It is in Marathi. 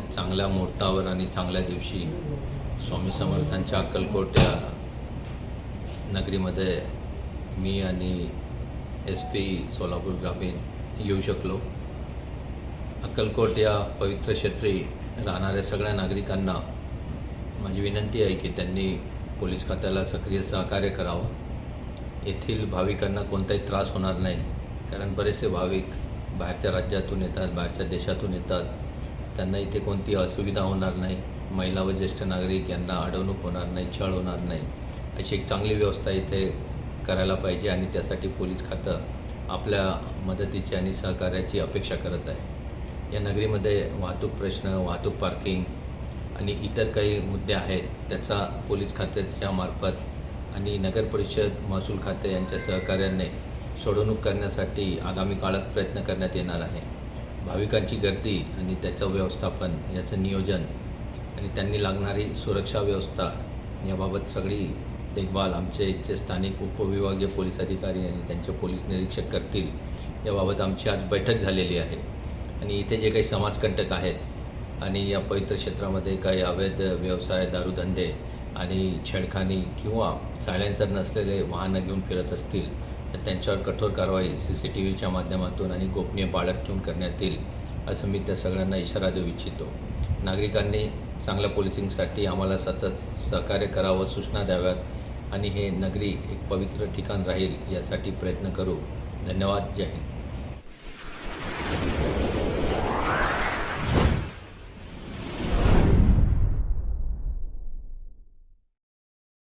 चांगल्या मुहूर्तावर आणि चांगल्या दिवशी स्वामी समर्थांच्या अक्कलकोट या नगरीमध्ये मी आणि एस पी सोलापूर ग्रामीण येऊ शकलो. अक्कलकोट या पवित्र क्षेत्री राहणाऱ्या सगळ्या नागरिकांना माझी विनंती आहे की त्यांनी पोलीस खात्याला सक्रिय सहकार्य करावं. येथील भाविकांना कोणताही त्रास होणार नाही कारण बरेचसे भाविक बाहेरच्या राज्यातून येतात बाहेरच्या देशातून येतात. त्यांना इथे कोणती असुविधा होणार नाही. महिला व ज्येष्ठ नागरिक यांना अडवणूक होणार नाही छळ होणार नाही. अशी एक चांगली व्यवस्था इथे करायला पाहिजे आणि त्यासाठी पोलीस खातं आपल्या मदतीची आणि सहकार्याची अपेक्षा करत आहे. या नगरीमध्ये वाहतूक प्रश्न वाहतूक पार्किंग आणि इतर काही मुद्दे आहेत त्याचा पोलीस खात्याच्या मार्फत आणि नगर परिषद महसूल खाते यांच्या सहकार्याने सोडवणूक करण्यासाठी आगामी काळात प्रयत्न करण्यात येणार आहे. भाविकांची गर्दी आणि त्याचं व्यवस्थापन याचं नियोजन आणि त्यांनी लागणारी सुरक्षा व्यवस्था याबाबत सगळी देखभाल आमचे इथचे स्थानिक उपविभागीय पोलीस अधिकारी आणि त्यांचे पोलीस निरीक्षक करतील याबाबत आमची आज बैठक झालेली आहे. आणि इथे जे काही समाजकंटक आहेत आणि या पवित्र क्षेत्रामध्ये काही अवैध व्यवसाय दारूधंदे आणि छेडखानी किंवा सायलेन्सर नसलेले वाहनं घेऊन फिरत असतील तर त्यांच्यावर कठोर कारवाई सी सी टी व्हीच्या माध्यमातून आणि गोपनीय बाळग ठेवून करण्यात येईल असं मी त्या सगळ्यांना इशारा देऊ इच्छितो. नागरिकांनी चांगल्या पोलिसिंगसाठी आम्हाला सतत सहकार्य करावं सूचना द्याव्यात आणि हे नगरी एक पवित्र ठिकाण राहील यासाठी प्रयत्न करू. धन्यवाद. जय हिंद.